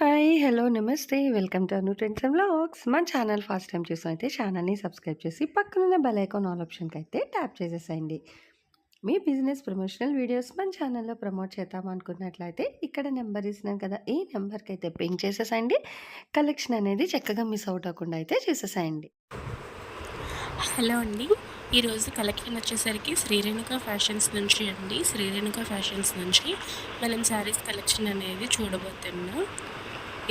Hi. Hello. నమస్తే. Welcome to Anu trends and vlogs. మన channel first time చూసాం అయితే ఛానల్‌ని సబ్స్క్రైబ్ చేసి పక్కనున్న బెల్ ఐకాన్ ఆల్ ఆప్షన్‌కైతే ట్యాప్ చేసేసేయండి. మీ బిజినెస్ ప్రమోషనల్ వీడియోస్ మన ఛానల్‌లో ప్రమోట్ చేద్దాం అనుకున్నట్లయితే ఇక్కడ నెంబర్ ఇస్తున్నాను కదా! ఈ నెంబర్కి అయితే పింక్ చేసేసేయండి. కలెక్షన్ అనేది చక్కగా మిస్ అవుట్ అవ్వకుండా అయితే చేసేసేయండి హలో అండి. ఈరోజు కలెక్షన్ వచ్చేసరికి శ్రీరేణుక ఫ్యాషన్స్ నుంచి అండి. శ్రీరేణుక ఫ్యాషన్స్ నుంచి మనం శారీస్ కలెక్షన్ అనేది చూడబోతున్నాం.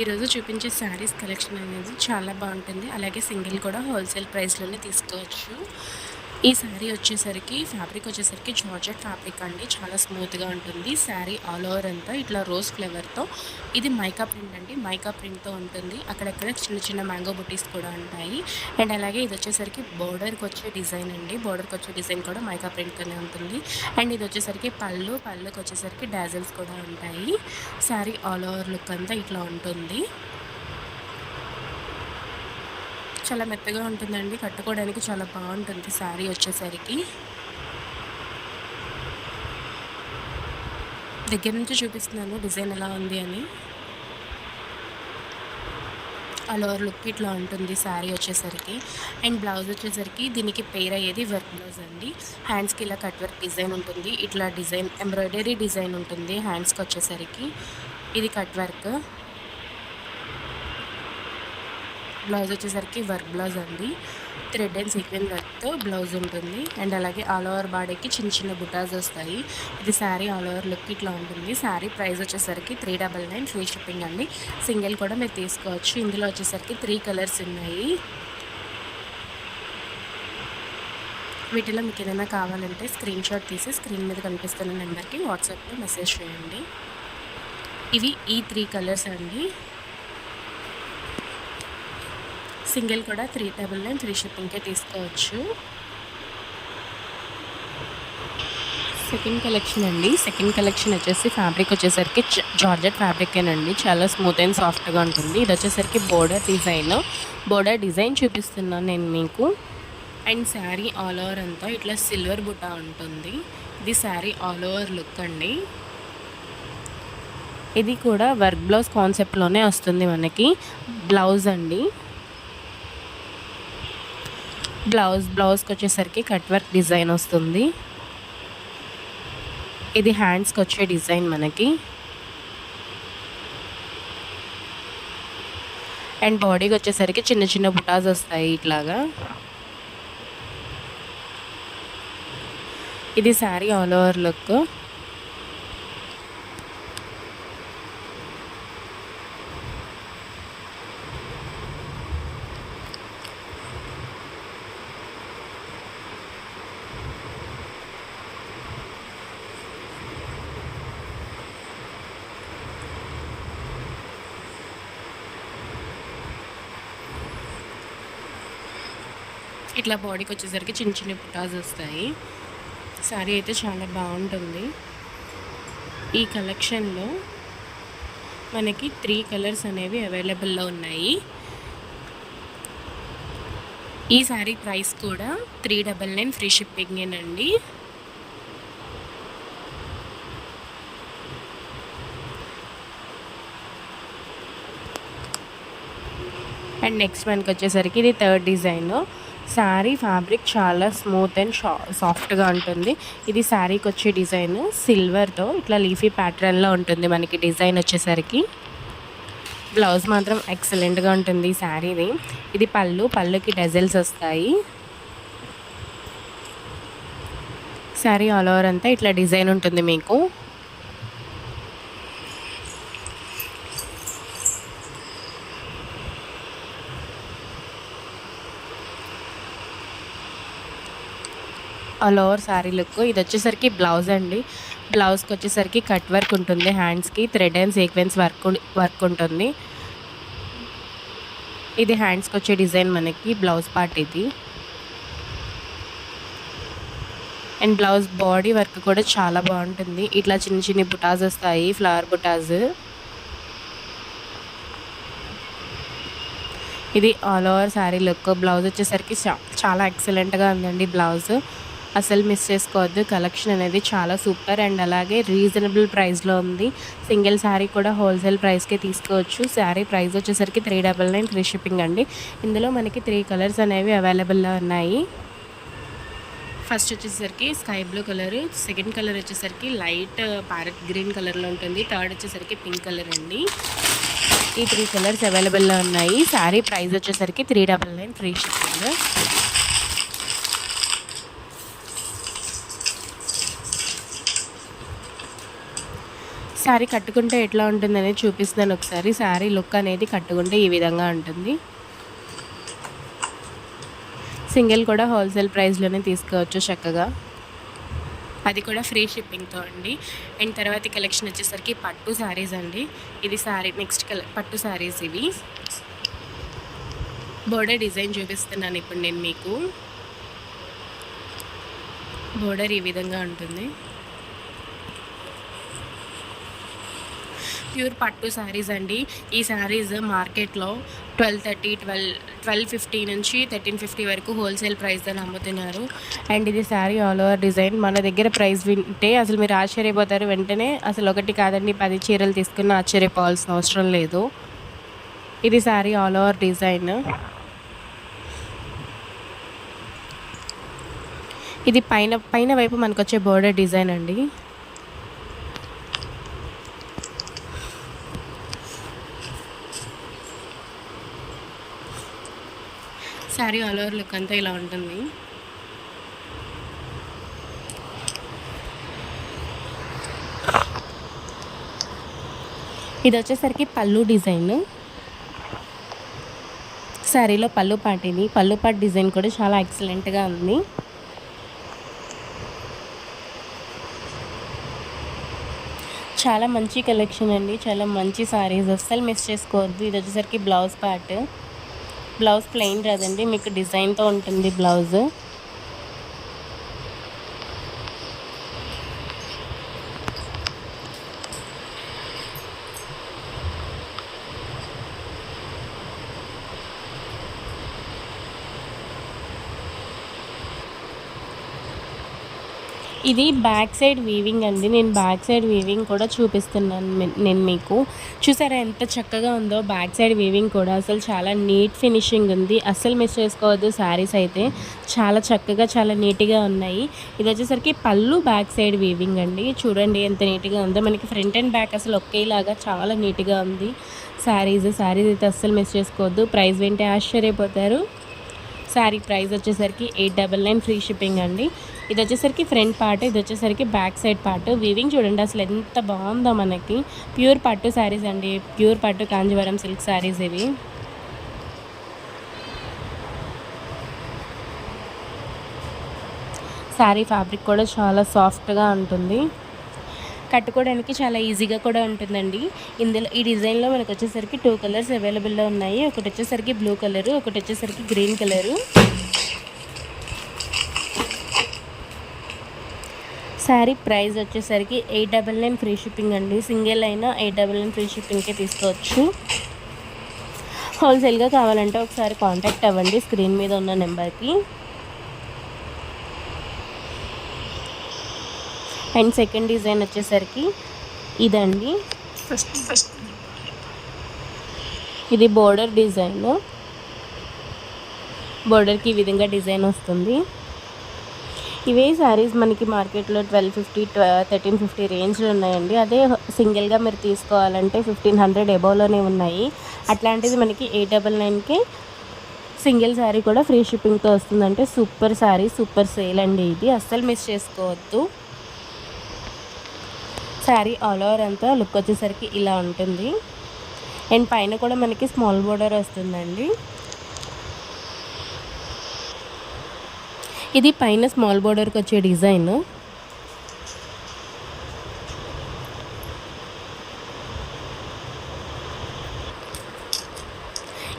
ఈరోజు చూపించే శారీస్ కలెక్షన్ అనేది చాలా బాగుంటుంది. అలాగే సింగిల్ కూడా హోల్సేల్ ప్రైస్‌లోనే తీసుకోవచ్చు. ఈ శారీ వచ్చేసరికి ఫ్యాబ్రిక్ వచ్చేసరికి జార్జెట్ ఫ్యాబ్రిక్ అండి. చాలా స్మూత్‌గా ఉంటుంది. శారీ ఆల్ ఓవర్ అంతా ఇట్లా రోజ్ ఫ్లేవర్‌తో ఇది మైకా ప్రింట్ అండి. మైకా ప్రింట్‌తో ఉంటుంది. అక్కడక్కడ చిన్న చిన్న మ్యాంగో బుటీస్ కూడా ఉంటాయి. అండ్ అలాగే ఇది వచ్చేసరికి బోర్డర్‌కి వచ్చే డిజైన్ అండి. బోర్డర్‌కి వచ్చే డిజైన్ కూడా మైకా ప్రింట్‌తోనే ఉంటుంది. అండ్ ఇది వచ్చేసరికి పళ్ళు, పళ్ళుకి వచ్చేసరికి డాజిల్స్ కూడా ఉంటాయి. శారీ ఆల్ ఓవర్ లుక్ అంతా ఇట్లా ఉంటుంది. చాలా మెత్తగా ఉంటుందండి. కట్టుకోవడానికి చాలా బాగుంటుంది శారీ వచ్చేసరికి. దగ్గర నుంచి చూపిస్తున్నాను డిజైన్ ఎలా ఉంది అని. ఆల్ ఓవర్ లుక్ ఇట్లా ఉంటుంది శారీ వచ్చేసరికి. అండ్ బ్లౌజ్ వచ్చేసరికి దీనికి పేర్ అయ్యేది వర్క్ బ్లౌజ్ అండి. హ్యాండ్స్‌కి ఇలా కట్ వర్క్ డిజైన్ ఉంటుంది. ఇట్లా డిజైన్ ఎంబ్రాయిడరీ డిజైన్ ఉంటుంది హ్యాండ్స్‌కి వచ్చేసరికి. ఇది కట్ వర్క్. బ్లౌజ్ వచ్చేసరికి వర్క్ బ్లౌజ్ అండి. థ్రెడ్ అండ్ సీక్వెన్ వర్క్‌తో బ్లౌజ్ ఉంటుంది. అండ్ అలాగే ఆల్ ఓవర్ బాడీకి చిన్న చిన్న బుటాస్ వస్తాయి. ఇది శారీ ఆల్ ఓవర్ లుక్ ఇట్లా ఉంటుంది. శారీ ప్రైస్ వచ్చేసరికి 399 ఫ్రీ షిప్పింగ్ అండి. సింగిల్ కూడా మీరు తీసుకోవచ్చు. ఇందులో వచ్చేసరికి త్రీ కలర్స్ ఉన్నాయి. వీటిలో మీకు ఏదైనా కావాలంటే స్క్రీన్ షాట్ తీసి స్క్రీన్ మీద కనిపిస్తున్న నెంబర్‌కి వాట్సాప్‌లో మెసేజ్ చేయండి. ఇవి ఈ త్రీ కలర్స్ అండి. సింగిల్ కూడా 399 ఫ్రీ షిప్పింగ్‌కే తీసుకోవచ్చు. సెకండ్ కలెక్షన్ అండి. సెకండ్ కలెక్షన్ వచ్చేసి ఫ్యాబ్రిక్ వచ్చేసరికి జ జార్జెట్ ఫ్యాబ్రికేనండి. చాలా స్మూత్ అండ్ సాఫ్ట్‌గా ఉంటుంది. ఇది వచ్చేసరికి బోర్డర్ డిజైన్. బోర్డర్ డిజైన్ చూపిస్తున్నాను నేను మీకు. అండ్ శారీ ఆల్ ఓవర్ అంతా ఇట్లా సిల్వర్ బుట్ట ఉంటుంది. ఇది శారీ ఆల్ ఓవర్ లుక్ అండి. ఇది కూడా వర్క్ బ్లౌజ్ కాన్సెప్ట్‌లోనే వస్తుంది మనకి. బ్లౌజ్ అండి. బ్లౌజ్ బ్లౌజ్‌కి వచ్చేసరికి కట్ వర్క్ డిజైన్ వస్తుంది. ఇది హ్యాండ్స్‌కి వచ్చే డిజైన్ మనకి. అండ్ బాడీకి వచ్చేసరికి చిన్న చిన్న బుటాస్ వస్తాయి ఇట్లాగా. ఇది శారీ ఆల్ ఓవర్ లుక్. ఇట్లా బాడీకి వచ్చేసరికి చిన్న చిన్న బుటాస్ వస్తాయి. శారీ అయితే చాలా బాగుంటుంది. ఈ కలెక్షన్‌లో మనకి త్రీ కలర్స్ అనేవి అవైలబుల్‌లో ఉన్నాయి. ఈ శారీ ప్రైస్ కూడా 399 ఫ్రీ షిప్పింగేనండి. అండ్ నెక్స్ట్ మనకి వచ్చేసరికి ఇది థర్డ్ డిజైన్. శారీ ఫ్యాబ్రిక్ చాలా స్మూత్ అండ్ షా సాఫ్ట్‌గా ఉంటుంది. ఇది శారీకి వచ్చే డిజైన్ సిల్వర్‌తో ఇట్లా లీఫీ ప్యాటర్న్‌లో ఉంటుంది మనకి డిజైన్ వచ్చేసరికి. బ్లౌజ్ మాత్రం ఎక్సలెంట్‌గా ఉంటుంది ఈ శారీది. ఇది పళ్ళు. పళ్ళుకి డజల్స్ వస్తాయి. శారీ ఆల్ ఓవర్ అంతా ఇట్లా డిజైన్ ఉంటుంది మీకు. All over saree look. ఇది వచ్చేసరికి బ్లౌజ్ అండి. బ్లౌజ్‌కి వచ్చేసరికి కట్ వర్క్ ఉంటుంది హ్యాండ్స్‌కి. Thread and sequins work work ఉంటుంది. ఇది హ్యాండ్స్‌కి వచ్చే డిజైన్ మనకి బ్లౌజ్ పార్ట్ ఇది. అండ్ బ్లౌజ్ బాడీ వర్క్ కూడా చాలా బాగుంటుంది. ఇట్లా చిన్న చిన్ని బుటాస్ వస్తాయి. ఫ్లవర్ బుటాస్. ఇది all over saree look. Blouse వచ్చేసరికి చాలా ఎక్సలెంట్‌గా ఉందండి బ్లౌజ్. అసలు మిస్ చేసుకోవద్దు. కలెక్షన్ అనేది చాలా సూపర్ అండ్ అలాగే రీజనబుల్ ప్రైస్లో ఉంది. సింగిల్ శారీ కూడా హోల్సేల్ ప్రైస్కే తీసుకోవచ్చు. శారీ ప్రైస్ వచ్చేసరికి three double nine free shipping అండి. ఇందులో మనకి త్రీ కలర్స్ అనేవి అవైలబుల్లో ఉన్నాయి. ఫస్ట్ వచ్చేసరికి sky blue colour second colour వచ్చేసరికి లైట్ ప్యారెట్ గ్రీన్ కలర్లో ఉంటుంది. థర్డ్ వచ్చేసరికి పింక్ కలర్ అండి. ఈ త్రీ కలర్స్ అవైలబుల్లో ఉన్నాయి. శారీ ప్రైస్ వచ్చేసరికి three double nine free shipping saree కట్టుకుంటే ఎట్లా ఉంటుందనేది చూపిస్తున్నాను ఒకసారి. శారీ లుక్ అనేది కట్టుకుంటే ఈ విధంగా ఉంటుంది. సింగిల్ కూడా హోల్సేల్ ప్రైస్లోనే తీసుకోవచ్చు చక్కగా. అది కూడా ఫ్రీ షిప్పింగ్తో అండి. అండ్ తర్వాత కలెక్షన్ వచ్చేసరికి పట్టు శారీస్ అండి. ఇది శారీ నెక్స్ట్ కలర్ పట్టు శారీస్ ఇవి. బోర్డర్ డిజైన్ చూపిస్తున్నాను ఇప్పుడు నేను మీకు. బోర్డర్ ఈ విధంగా ఉంటుంది. ప్యూర్ పట్టు శారీస్ అండి. ఈ శారీస్ మార్కెట్లో twelve thirty twelve twelve fifty నుంచి థర్టీన్ ఫిఫ్టీ వరకు హోల్సేల్ ప్రైస్తో అమ్ముతున్నారు. అండ్ ఇది శారీ ఆల్ ఓవర్ డిజైన్. మన దగ్గర ప్రైస్ వింటే అసలు మీరు ఆశ్చర్యపోతారు. వెంటనే అసలు ఒకటి కాదండి పది చీరలు తీసుకున్న ఆశ్చర్యపోవాల్సిన అవసరం లేదు. ఇది శారీ ఆల్ ఓవర్ డిజైన్. ఇది పైన పైన వైపు మనకు వచ్చే బోర్డర్ డిజైన్ అండి. శారీ ఆల్ ఓవర్ లుక్ అంతా ఇలా ఉంటుంది. ఇది వచ్చేసరికి పళ్ళు డిజైన్. శారీలో పళ్ళు పాట ఇది. పళ్ళు పాట్ డిజైన్ కూడా చాలా ఎక్సలెంట్గా ఉంది. చాలా మంచి కలెక్షన్ అండి. చాలా మంచి సారీస్ అస్సలు మిస్ చేసుకోవద్దు. ఇది వచ్చేసరికి బ్లౌజ్ పార్ట్ బ్లౌజ్ ప్లెయిన్ రాదండి మీకు డిజైన్తో ఉంటుంది బ్లౌజ్. ఇది బ్యాక్ సైడ్ వీవింగ్ అండి. నేను బ్యాక్ సైడ్ వీవింగ్ కూడా చూపిస్తున్నాను నేను మీకు. చూసారా ఎంత చక్కగా ఉందో బ్యాక్ సైడ్ వీవింగ్ కూడా. అసలు చాలా నీట్ ఫినిషింగ్ ఉంది. అస్సలు మిస్ చేసుకోవద్దు శారీస్ అయితే. చాలా చక్కగా చాలా నీట్గా ఉన్నాయి. ఇది వచ్చేసరికి పళ్ళు బ్యాక్ సైడ్ వీవింగ్ అండి. చూడండి ఎంత నీట్గా ఉందో. మనకి ఫ్రంట్ అండ్ బ్యాక్ అసలు ఒకేలాగా చాలా నీట్గా ఉంది. శారీస్ శారీస్ అయితే అస్సలు మిస్ చేసుకోవద్దు. ప్రైస్ వింటే ఆశ్చర్యపోతారు. శారీ ప్రైస్ వచ్చేసరికి eight double nine free shipping అండి. ఇది వచ్చేసరికి ఫ్రంట్ పార్ట్ ఇది వచ్చేసరికి బ్యాక్ సైడ్ పార్ట్. వీవింగ్ చూడండి అసలు ఎంత బాగుందో మనకి. ప్యూర్ పట్టు శారీస్ అండి. ప్యూర్ పట్టు కాంజీవరం సిల్క్ శారీస్ ఇవి. శారీ ఫ్యాబ్రిక్ కూడా చాలా సాఫ్ట్గా ఉంటుంది. కట్టుకోవడానికి చాలా ఈజీగా కూడా ఉంటుందండి. ఇందులో ఈ డిజైన్లో మనకు వచ్చేసరికి టూ కలర్స్ అవైలబుల్లో ఉన్నాయి. ఒకటి వచ్చేసరికి బ్లూ కలరు ఒకటి వచ్చేసరికి గ్రీన్ కలరు. శారీ ప్రైస్ వచ్చేసరికి eight double nine free shipping అండి. సింగిల్ అయినా ఎయిట్ డబల్ నైన్ ఫ్రీ షిప్పింగ్కే తీసుకోవచ్చు. హోల్సేల్గా కావాలంటే ఒకసారి కాంటాక్ట్ అవ్వండి స్క్రీన్ మీద ఉన్న నెంబర్కి. అండ్ సెకండ్ డిజైన్ వచ్చేసరికి ఇదండి. ఇది బోర్డర్ డిజైన్. బోర్డర్కి ఈ విధంగా డిజైన్ వస్తుంది. ఇవే శారీస్ మనకి మార్కెట్లో ట్వెల్వ్ ఫిఫ్టీ థర్టీన్ ఫిఫ్టీ రేంజ్లో ఉన్నాయండి. అదే సింగిల్గా మీరు తీసుకోవాలంటే ఫిఫ్టీన్ హండ్రెడ్ ఎబోలోనే ఉన్నాయి. అట్లాంటిది మనకి ఎయిట్ డబల్ నైన్కి సింగిల్ శారీ కూడా ఫ్రీ షిప్పింగ్తో వస్తుందంటే సూపర్ శారీ సూపర్ సేల్ అండి ఇది. అస్సలు మిస్ చేసుకోవద్దు. శారీ ఆల్ ఓవర్ అంతా లుక్ వచ్చేసరికి ఇలా ఉంటుంది. అండ్ పైన కూడా మనకి స్మాల్ బోర్డర్ వస్తుందండి. ఇది పైన స్మాల్ బోర్డర్కి వచ్చే డిజైన్.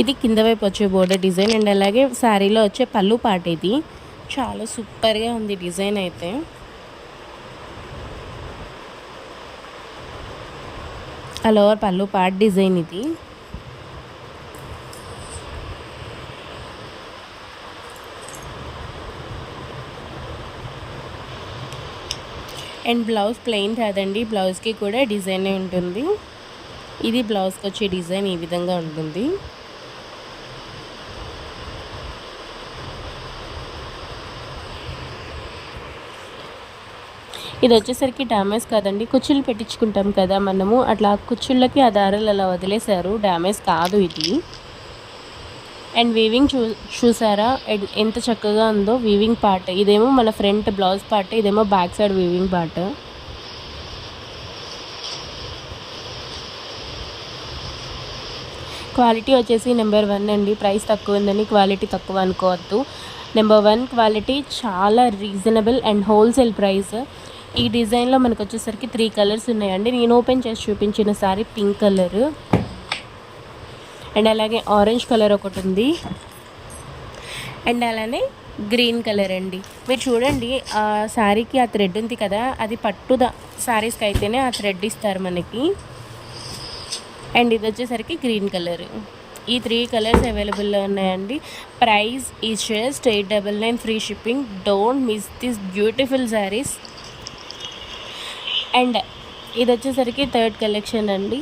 ఇది కింద వైపు వచ్చే బోర్డర్ డిజైన్ అండ్ అలాగే శారీలో వచ్చే పళ్ళు పాట ఇది. చాలా సూపర్గా ఉంది డిజైన్ అయితే. కలర్ పళ్ళు పార్ట్ డిజైన్ ఇది. అండ్ బ్లౌజ్ ప్లెయిన్ కాదండి బ్లౌజ్కి కూడా డిజైనే ఉంటుంది. ఇది బ్లౌజ్కి వచ్చే డిజైన్ ఈ విధంగా ఉంటుంది. ఇది వచ్చేసరికి డ్యామేజ్ కాదండి. కుచ్చులు పెట్టించుకుంటాం కదా మనము. అట్లా కుచ్చుళ్ళకి ఆ దారాలు అలా వదిలేశారు. డ్యామేజ్ కాదు ఇది. అండ్ వీవింగ్ చూ చూసారా? ఎంత చక్కగా ఉందో వీవింగ్ పార్ట్ ఇదేమో మన ఫ్రంట్ బ్లౌజ్ పార్ట్ ఇదేమో back side weaving part quality వచ్చేసి నెంబర్ వన్ అండి. ప్రైస్ తక్కువ ఉందని క్వాలిటీ తక్కువ అనుకోవద్దు. నెంబర్ వన్ క్వాలిటీ చాలా రీజనబుల్ అండ్ హోల్సేల్ ప్రైస్ ఈ డిజైన్లో మనకు వచ్చేసరికి త్రీ కలర్స్ ఉన్నాయండి. నేను ఓపెన్ చేసి చూపించిన సారీ పింక్ కలర్. అండ్ అలాగే ఆరెంజ్ కలర్ ఒకటి ఉంది. అండ్ అలానే గ్రీన్ కలర్ అండి. మీరు చూడండి ఆ శారీకి ఆ థ్రెడ్ ఉంది కదా అది పట్టుద శారీస్కి అయితేనే ఆ థ్రెడ్ ఇస్తారు మనకి. అండ్ ఇది వచ్చేసరికి గ్రీన్ కలర్. ఈ త్రీ కలర్స్ అవైలబుల్లో ఉన్నాయండి. ప్రైస్ ఈ just eight double nine free shipping. Don't miss this beautiful sarees and ఇది వచ్చేసరికి థర్డ్ కలెక్షన్ అండి.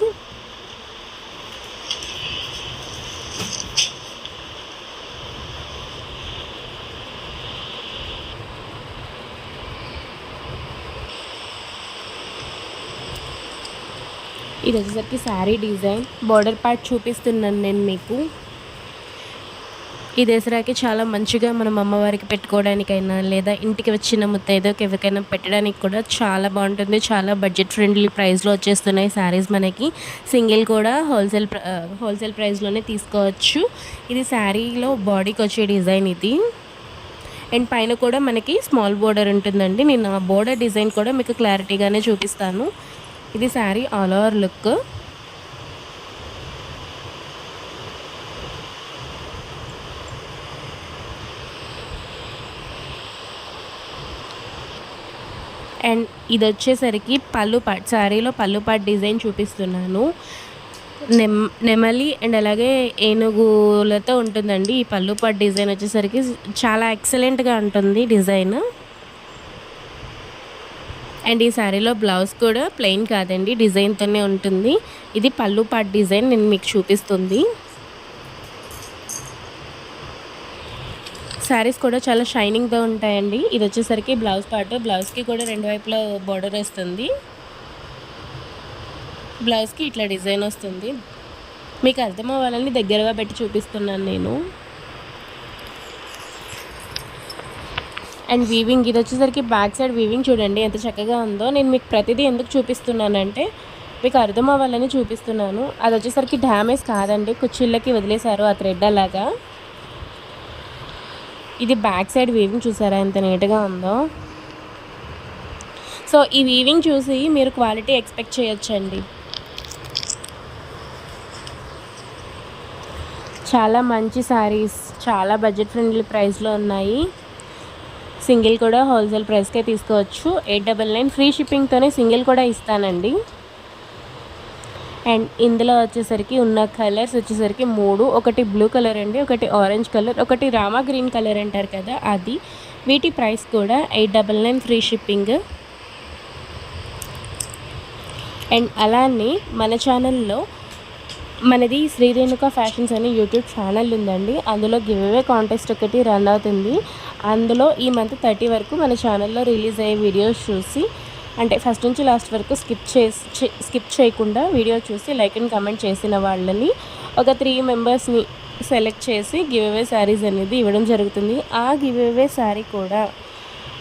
ఇది వచ్చేసరికి శారీ డిజైన్. బార్డర్ పార్ట్ చూపిస్తున్నాను నేను మీకు. ఈ దసరాకి చాలా మంచిగా మనం అమ్మవారికి పెట్టుకోవడానికైనా లేదా ఇంటికి వచ్చిన ముత్తైదోకి ఎవరికైనా పెట్టడానికి కూడా చాలా బాగుంటుంది. చాలా బడ్జెట్ ఫ్రెండ్లీ ప్రైస్లో వచ్చేస్తున్నాయి శారీస్ మనకి. సింగిల్ కూడా హోల్సేల్ ప్ర- హోల్సేల్ ప్రైస్లోనే తీసుకోవచ్చు. ఇది శారీలో బాడీకి వచ్చే డిజైన్ ఇది. అండ్ పైన కూడా మనకి స్మాల్ బోర్డర్ ఉంటుందండి. నేను ఆ బోర్డర్ డిజైన్ కూడా మీకు క్లారిటీగానే చూపిస్తాను. ఇది saree all over look and ఇది వచ్చేసరికి పళ్ళు పాట్ శారీలో పళ్ళు పాట్ డిజైన్ చూపిస్తున్నాను. నెమ్ నెమలి అండ్ అలాగే ఏనుగులతో ఉంటుందండి. ఈ పళ్ళు పాట్ డిజైన్ వచ్చేసరికి చాలా ఎక్సలెంట్గా ఉంటుంది డిజైన్. అండ్ ఈ శారీలో బ్లౌజ్ కూడా ప్లెయిన్ కాదండి డిజైన్తోనే ఉంటుంది. ఇది పళ్ళు పాట్ డిజైన్ నేను మీకు చూపిస్తుంది. శారీస్ కూడా చాలా షైనింగ్గా ఉంటాయండి. ఇది వచ్చేసరికి బ్లౌజ్ పార్ట్ బ్లౌజ్కి కూడా రెండు వైపులా బార్డర్ వస్తుంది. బ్లౌజ్కి ఇట్లా డిజైన్ వస్తుంది. మీకు అర్థం అవ్వాలని దగ్గరగా పెట్టి చూపిస్తున్నాను నేను. అండ్ వీవింగ్ ఇది వచ్చేసరికి బ్యాక్ సైడ్ వీవింగ్ చూడండి ఎంత చక్కగా ఉందో. నేను మీకు ప్రతిదీ ఎందుకు చూపిస్తున్నానంటే మీకు అర్థం అవ్వాలని చూపిస్తున్నాను. అది వచ్చేసరికి డ్యామేజ్ కాదండి. కుచ్చిళ్ళకి వదిలేశారు ఆ థ్రెడ్ అలాగా. ఇది బ్యాక్ సైడ్ వీవింగ్ చూసారా? ఎంత నీట్గా ఉందో. సో ఈ వీవింగ్ చూసి మీరు క్వాలిటీ ఎక్స్పెక్ట్ చేయొచ్చండి. చాలా మంచి శారీస్ చాలా బడ్జెట్ ఫ్రెండ్లీ ప్రైస్లో ఉన్నాయి. సింగిల్ కూడా హోల్సేల్ ప్రైస్కే తీసుకోవచ్చు. ఎయిట్ డబల్ నైన్ ఫ్రీ షిప్పింగ్తోనే సింగిల్ కూడా ఇస్తానండి. అండ్ ఇందులో వచ్చేసరికి ఉన్న కలర్స్ వచ్చేసరికి మూడు. ఒకటి బ్లూ కలర్ అండి ఒకటి ఆరెంజ్ కలర్ ఒకటి రామా గ్రీన్ కలర్ అంటారు కదా అది. వీటి ప్రైస్ కూడా eight double nine free shipping. And అలానే మన ఛానల్లో మనది శ్రీ రేణుక ఫ్యాషన్స్ అనే యూట్యూబ్ ఛానల్ ఉందండి. అందులో గివ్వే కాంటెస్ట్ ఒకటి రన్ అవుతుంది. అందులో ఈ మంత్ థర్టీ వరకు మన ఛానల్లో రిలీజ్ అయ్యే వీడియోస్ చూసి అంటే ఫస్ట్ నుంచి లాస్ట్ వరకు స్కిప్ చేసి స్కిప్ చేయకుండా వీడియో చూసి లైక్ అండ్ కమెంట్ చేసిన వాళ్ళని ఒక త్రీ మెంబర్స్ని సెలెక్ట్ చేసి గివ్ అవే శారీస్ అనేది ఇవ్వడం జరుగుతుంది. ఆ గివ్ అవే శారీ కూడా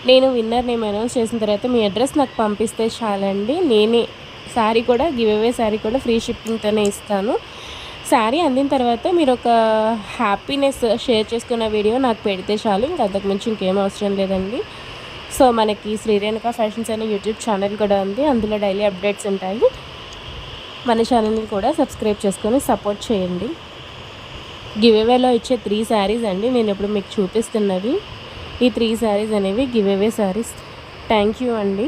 నేను విన్నర్ నేమ్ అనౌన్స్ చేసిన తర్వాత మీ అడ్రస్ నాకు పంపిస్తే చాలండి. నేనే శారీ కూడా గివ్ అవే శారీ కూడా ఫ్రీ షిప్పింగ్తోనే ఇస్తాను. శారీ అందిన తర్వాత మీరు ఒక హ్యాపీనెస్ షేర్ చేసుకున్న వీడియో నాకు పెడితే చాలు. ఇంకా అంతకుమించి ఇంకేం అవసరం లేదండి. సో మనకి శ్రీ రేణుక ఫ్యాషన్స్ అనే యూట్యూబ్ ఛానల్ కూడా ఉంది. అందులో డైలీ అప్డేట్స్ ఉంటాయి. మన ఛానల్ని కూడా సబ్స్క్రైబ్ చేసుకొని సపోర్ట్ చేయండి. గివ్ అవేలో ఇచ్చే త్రీ శారీస్ అండి. నేను ఇప్పుడు మీకు చూపిస్తున్నవి ఈ త్రీ శారీస్ అనేవి give away sarees. Thank you అండి.